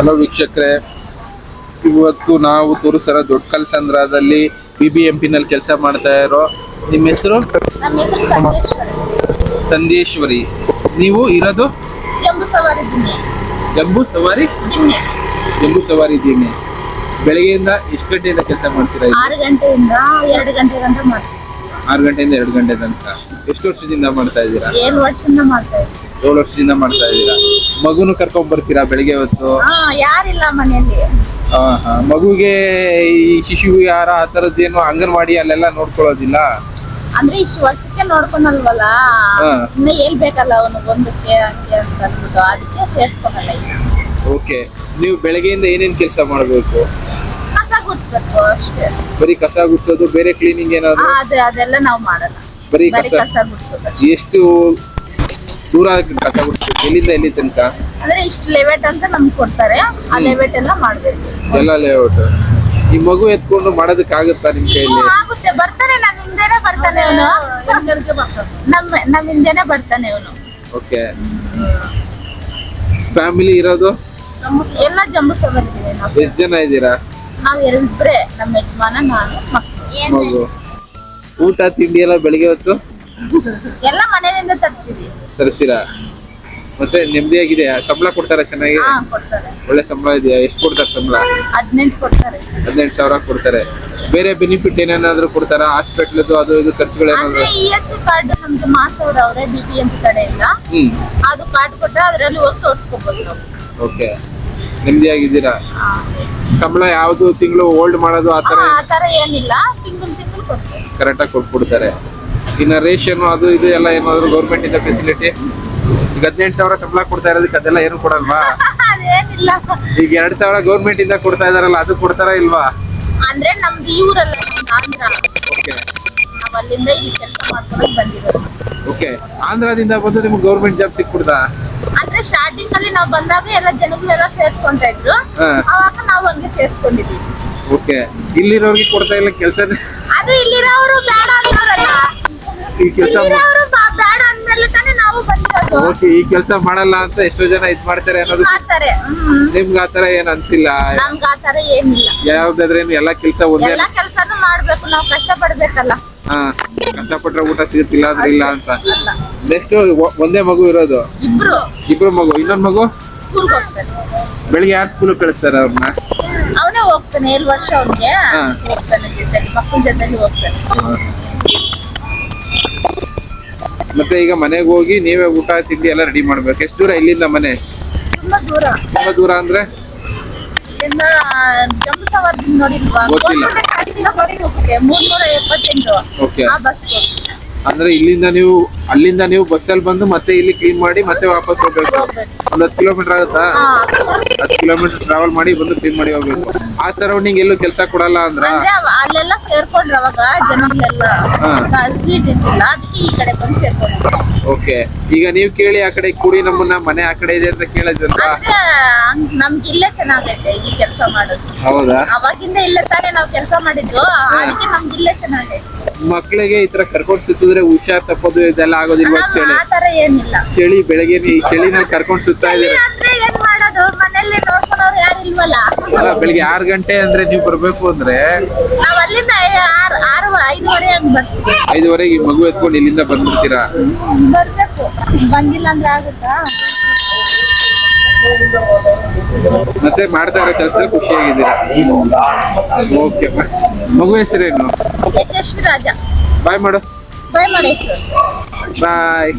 Hello ವೀಕ್ಷಕರೇ ಇವತ್ತು ನಾವು ತೋರಿಸರ ದೊಡ್ಡ ಕಲ್ಸಂದ್ರದಲ್ಲಿ ಬಿ ಬಿ ಎಂ ಪಿನಲ್ಲಿ ಕೆಲಸ ಮಾಡ್ತಾ ಇರೋ ನಿಮ್ಮ ಹೆಸರು? ನಮ್ಮ ಹೆಸರು ಸಂದೇಶ್ವರಿ. ಸಂದೇಶ್ವರಿ. ನೀವು ಇರೋದು? ಜಂಬೂ ಸವಾರಿ ದಿನ್ನಿ ಜಂಬೂ ಸವಾರಿ? ದಿನ್ನಿ ಜಂಬೂ ಸವಾರಿ ಇದ್ದೀನಿ ಬೆಳಗ್ಗೆಯಿಂದ ಎಷ್ಟು ಗಂಟೆಯಿಂದ ಕೆಲಸ ಮಾಡ್ತೀರಾ ಇಲ್ಲಿ? ಆರು ಗಂಟೆಯಿಂದ ಎರಡು ಗಂಟೆ ಗಂಟ ಮಾಡ್ತೀವಿ. ಆರು ಗಂಟೆಯಿಂದ ಎರಡು ಗಂಟೆ ತನಕ. ಎಷ್ಟು ವರ್ಷದಿಂದ ಮಾಡ್ತಾ ಇದ್ದೀರಾ? ಏಳು ವರ್ಷದಿಂದ ಮಾಡ್ತಾ ಇದ್ವಿ ಏಳು ವರ್ಷದಿಂದ ಮಾಡ್ತಾ ಇದ್ದೀರಾ? ಮಗುನು ಕರ್ಕೊಂಡ್ ಬರ್ತೀರಾ ಬೆಳಿಗ್ಗೆ ಹೊತ್ತು? ಹಾ ಯಾರಿಲ್ಲ ಮನೆಯಲ್ಲಿ. ಆ, ಹಾ. ಮಗುಗೆ ಈ ಶಿಶು ಯಾರ ಆ ಥರದ್ದೇನು ಅಂಗನವಾಡಿ ಅಲ್ಲೆಲ್ಲ ನೋಡ್ಕೊಳ್ಳೋದಿಲ್ಲ? ಅಂದ್ರೆ ಇಷ್ಟು ವರ್ಷಕ್ಕೆ ನೋಡ್ಕೊಳಲ್ವಲ್ಲ ಹಾ. ಇನ್ನ ಹೇಳ್ಬೇಕಲ್ಲ ಅವನು ಒಂದಕ್ಕೆ ಹಂಗೆ ಅಂತ ಅಂದ್ಬಿಟ್ಟು. ಅದಕ್ಕೆ ಸೇರ್ಸ್ಕೊಳಲ್ಲ ಈಗ. ಓಕೆ. ನೀವು ಬೆಳಗ್ಗೆಯಿಂದ ಏನೇನ್ ಕೆಲಸ ಮಾಡಬೇಕು? ಕಸ ಗುಡ್ಸ್ಬೇಕು ಅಷ್ಟೇ. ಬರೀ ಕಸ ಗುಡ್ಸೋದು ಬೇರೆ ಕ್ಲೀನಿಂಗ್ ಏನಾದ್ರು? ಅದೇ ಅದೆಲ್ಲ ನಾವು ಮಾಡಲ್ಲ. ಬರೀ ಬರೀ ಕಸ. ಕಸ ಗುಡ್ಸೋದು ಅಷ್ಟೇ. ಎಷ್ಟು ದೂರ ಕಸ ಗುಡ್ಸ್ಬೇಕು ಎಲ್ಲಿಂದ ಎಲ್ಲಿ ತನಕ? ಅಂದ್ರೆ ಇಷ್ಟು ಲೇಔಟ್ ಅಂತ ನಮ್ಗೆ ಕೊಡ್ತಾರೆ. ಆ ಲೇಔಟ್ ಎಲ್ಲ ಮಾಡ್ಬೇಕು. ಎಲ್ಲ ಲೇಔಟ್. ಈ ಮಗು ಎತ್ಕೊಂಡು ಮಾಡೋದಕ್ಕಾಗುತ್ತಾ ನಿಮ್ ಕೈಯಲ್ಲಿ? ಆಗುತ್ತೆ. ಬರ್ತಾನೆ ನನ್ನ ಹಿಂದೆನೆ ಬರ್ತಾನೆ ಅವನು. ನಮ್ಮ ನಮ್ಮ ಹಿಂದೆನೆ ಬರ್ತಾನೆ ಅವನು. ಓಕೆ. ಫ್ಯಾಮಿಲಿ ಇರೋದು? ಎಲ್ಲ ಜಂಬು ಸವಾರಿದ್ದೀವಿ ನಾವು. ಎಷ್ಟು ಜನ ಇದ್ದೀರಾ? ನಾವ್ ಎರಡಿಬ್ರೆ ನಮ್ಮ ಯಜಮಾನ ನಾನು ಮಕ್ಕಳು. ಮಗು. ಊಟ ತಿಂಡಿ ಎಲ್ಲ ಬೆಳಿಗ್ಗೆ ಹೊತ್ತು? ಎಲ್ಲ ಮನೆಯಿಂದ ತರ್ತೀವಿ. ತರ್ತೀರಾ ಮತ್ತೆ ನೆಮ್ಮದಿಯಾಗಿದೆ ಸಂಬಳ ಕೊಡ್ತಾರ ಚೆನ್ನಾಗಿ? ಹಾ ಕೊಡ್ತಾರೆ. ಒಳ್ಳೆ ಸಂಬಳ ಇದೆಯಾ? ಎಷ್ಟು ಕೊಡ್ತಾರೆ ಸಂಬಳ? ಹದಿನೆಂಟು ಕೊಡ್ತಾರೆ. ಹದಿನೆಂಟು ಸಾವಿರ ಕೊಡ್ತಾರೆ. ಬೇರೆ ಬೆನಿಫಿಟ್ ಏನೇನಾದ್ರೂ ಕೊಡ್ತಾರ? ಹಾಸ್ಪಿಟ್ಲದು ಅದು ಇದು ಖರ್ಚುಗಳೇನಾದ್ರು? ಅಂದ್ರೆ ಇ ಎಸ್ ಸಿ ಕಾರ್ಡ್ ನಮ್ಗೆ ಮಾಡ್ಸೋರು ಅವ್ರೆ ಬಿ ಪಿ ಎಂ ಕಡೆಯಿಂದ. ಹ್ಮ್. ಅದು ಕಾರ್ಡ್ ಕೊಟ್ರೆ ಅದ್ರಲ್ಲಿ ಹೋಗಿ ತೋರ್ಸ್ಕೊಬೋದು ನಾವು. ಓಕೆ. ನೆಮ್ಮದಿಯಾಗಿದ್ದೀರಾ ಹಾ. ಸಂಬಳ ಯಾವ್ದು? ತಿಂಗಳು ಹೋಲ್ಡ್ ಮಾಡೋದು ಆ ಹಾ, ತರ ಆ ತರ ಏನಿಲ್ಲ. ತಿಂಗಳು ತಿಂಗಳು ಕೊಡ್ತಾರೆ ಕರೆಕ್ಟಾಗಿ ಕೊಟ್ಬಿಡ್ತಾರೆ. ಇನ್ನ ರೇಷನ್ ಅದು ಇದು ಎಲ್ಲ ಏನಾದ್ರು ಗೌರ್ಮೆಂಟ್ ಇಂದ ಫೆಸಿಲಿಟಿ ಈಗ ಹದಿನೆಂಟು ಸಾವಿರ ಸಂಬಳ ಕೊಡ್ತಾ ಇರೋದಕ್ಕೆ ಅದೆಲ್ಲ ಏನು ಕೊಡಲ್ವಾ? ಅದೇನಿಲ್ಲ. ಈಗ ಎರಡ್ ಸಾವಿರ ಗೌರ್ಮೆಂಟ್ ಇಂದ ಕೊಡ್ತಾ ಇದಾರಲ್ಲ ಅದು ಕೊಡ್ತಾರ ಇಲ್ವಾ? ಅಂದ್ರೆ ನಮ್ದು ಈ ನಮ್ದು ಆಂಧ್ರ. ಓಕೆ ನಾವ್ ಅಲ್ಲಿಂದ ಇಲ್ಲಿ ಕೆಲಸ ಮಾಡ್ಕೊಂಡು ಬಂದಿರೋದು. ಓಕೆ ಆಂಧ್ರದಿಂದ ಬಂದು ನಿಮ್ಗೆ ಗೌರ್ಮೆಂಟ್ ಜಾಬ್ ಸಿಕ್ಬಿಡ್ತಾ ಅಂದ್ರೆ ಸ್ಟಾರ್ಟಿಂಗ್ ಅಲ್ಲಿ ನಾವು ಬಂದಾಗ ಎಲ್ಲ ಜನಗಳೆಲ್ಲ ಸೇರ್ಸ್ಕೊಂತಾ ಇದ್ರು. ಹಾ. ಅವಾಗ ನಾವು ಹಂಗೆ ಸೇರ್ಸ್ಕೊಂಡಿದ್ವಿ. ಓಕೆ ಇಲ್ಲಿರೋರಿಗೆ ಕೊಡ್ತಾ ಇಲ್ಲ ಕೆಲಸ ಅದು ಇಲ್ಲಿರೋರು ಬೇಡ ಈ ಕೆಲಸ ಇಲ್ಲಿರೋರು ಬಾ- ಬೇಡ ಅಂದ್ಮೇಲೆ ತಾನೇ ನಾವು ಬಂದಿರೋದು ಓಕೆ ಈ ಕೆಲಸ ಮಾಡಲ್ಲ ಅಂತ ಎಷ್ಟೋ ಜನ ಇದ್ ಮಾಡ್ತಾರೆ ಅನ್ನೋದು ಮಾಡ್ತಾರೆ. ಹ್ಮ್. ನಿಮ್ಗೆ ಆತರ ಏನ್ ಅನ್ಸಿಲ್ಲ? ನಮ್ಗ ಆ ತರ ಏನಿಲ್ಲ. ಯಾವ್ದಾದ್ರೇನು ಎಲ್ಲಾ ಕೆಲಸ ಒಂದೇ ಎಲ್ಲಾ ಕೆಲ್ಸಾನು ಮಾಡ್ಬೇಕು. ನಾವು ಕಷ್ಟ ಪಡ್ಬೇಕಲ್ಲ ಹಾ ಕಷ್ಟಪಟ್ರೆ ಊಟ ಸಿಗುತ್ತಿಲ್ಲ ಅಂದ್ರೆ ಇಲ್ಲ. ಅಂತ ಅಲ್ಲ ನೆಕ್ಸ್ಟ್ ಒಂದೇ ಮಗು ಇರೋದು? ಇಬ್ರು. ಇಬ್ರು ಮಗು. ಇನ್ನೊಂದ್ ಮಗು? ಸ್ಕೂಲ್ಗೆ ಹೋಗ್ತಾರೆ. ಬೆಳಿಗ್ಗೆ ಯಾರು ಸ್ಕೂಲ್ ಕಳಿಸ್ತಾರ ಅವ್ರನ್ನ ಅವನೇ ಹೋಗ್ತಾನೆ ಏಳು ವರ್ಷ ಅವ್ನಿಗೆ. ಹಾ. ಹೋಗ್ತಾನೆ ಜೊತೆಲಿ ಮಕ್ಕಳ ಜೊತೆಲಿ ಹೋಗ್ತಾನೆ. ಮತ್ತೆ ಈಗ ಮನೆಗೆ ಹೋಗಿ ನೀವೇ ಊಟ ತಿಂಡಿ ಎಲ್ಲ ರೆಡಿ ಮಾಡ್ಬೇಕು. ಎಷ್ಟು ದೂರ ಇಲ್ಲಿಂದ ಮನೆ? ತುಂಬಾ ದೂರ. ತುಂಬಾ ದೂರ ಅಂದ್ರೆ? ಗೊತ್ತಿಲ್ಲ. ಓಕೆ ಅಂದ್ರೆ ಇಲ್ಲಿಂದ ನೀವು ಅಲ್ಲಿಂದ ನೀವು ಬಸ್ಸಲ್ಲಿ ಬಂದು ಮತ್ತೆ ಇಲ್ಲಿ ಕ್ಲೀನ್ ಮಾಡಿ ಮತ್ತೆ ವಾಪಸ್ ಹೋಗ್ಬೇಕು. ಒಂದ್ ಹತ್ತು ಕಿಲೋಮೀಟರ್ ಆಗುತ್ತಾ. ಹತ್ತು ಕಿಲೋಮೀಟರ್ ಟ್ರಾವೆಲ್ ಮಾಡಿ ಬಂದು ಕ್ಲೀನ್ ಮಾಡಿ ಹೋಗ್ಬೇಕು. ಆ ಸರೌಂಡಿಂಗ್ ಎಲ್ಲೂ ಕೆಲಸ ಕೊಡಲ್ಲ ಅಂದ್ರ? ಅಂದ್ರೆ ಅವ- ಅಲ್ಲೆಲ್ಲ ಸೇರ್ಕೊಂಡ್ರ ಅವಾಗ ಜನಗಳೆಲ್ಲ. ಹಾ. ಸೀಟ್ ಇರ್ತಿಲ್ಲ ಅದಕ್ಕೆ ಈ ಕಡೆ ಬಂದು ಸೇರ್ಕೊಂಡ್ರು. ಓಕೆ. ಈಗ ನೀವು ಕೇಳಿ ಆ ಕಡೆ ಕೂಡಿ ನಮ್ಮನ್ನ ಮನೆ ಆ ಕಡೆ ಇದೆ ಅಂತ ಕೇಳಿದ್ರೆ ಅಂದ್ರೆ ಹಂಗ್ ನಮ್ಗೆ ಇಲ್ಲೇ ಚೆನ್ನಾಗೈತೆ ಈ ಕೆಲಸ ಮಾಡೋದು. ಹೌದಾ? ಅವಾಗಿಂದ ಇಲ್ಲೇ ತಾನೇ ನಾವು ಕೆಲಸ ಮಾಡಿದ್ದು ಅದಕ್ಕೆ ನಮ್ಗೆ ಇಲ್ಲೇ ಚೆನ್ನಾಗೈತೆ. ಮಕ್ಕಳಿಗೆ ಈ ತರ ಕರ್ಕೊಂಡು ಸುತ್ತಿದ್ರೆ ಹುಷಾರ್ ತಪ್ಪೋದು ಇದೆಲ್ಲ ಆಗೋದಿಲ್ವಾ ನಾವು ಚಳಿ? ಆ ತರ ಏನಿಲ್ಲ. ಚಳಿ ಬೆಳಗ್ಗೆ ಈ ಚಳಿನಲ್ಲಿ ಕರ್ಕೊಂಡು ಸುತ್ತಾ ಇದೀರ ಅಂದ್ರೆ ಏನ್ ಮಾಡೋದು? ಮನೇಲಿ ನೋಡ್ಕೊಳೋರು ಯಾರು ಇಲ್ವಲ್ಲ? ಅಲ್ಲ ಬೆಳಿಗ್ಗೆ ಆರು ಗಂಟೆ ಅಂದ್ರೆ ನೀವು ಬರ್ಬೇಕು ಅಂದ್ರೆ? ನಾವ್ ಅಲ್ಲಿಂದ ಆರು ಆರು ಐದುವರೆ ಹಂಗ್ ಬರ್ತೀವಿ. ಐದುವರೆಗೆ ಈ ಮಗು ಎತ್ಕೊಂಡು ಇಲ್ಲಿಂದ ಬಂದ್ಬಿಡ್ತೀರಾ? ಬರ್ಬೇಕು. ಬಂದಿಲ್ಲ ಅಂದ್ರೆ ಆಗುತ್ತಾ? ಮತ್ತೆ ಮಾಡ್ತಾ ಇರೋ ಕೆಲಸ ಖುಷಿಯಾಗಿದ್ದೀರಾ? ಓಕೆ ಮಗು ಹೆಸರೇನು? ಯಶಸ್ವಿ ರಾಜ. ಬಾಯ್ ಮಾಡು ಬಾಯ್ ಮಡೇಶ್ವರ್ ಬಾಯ್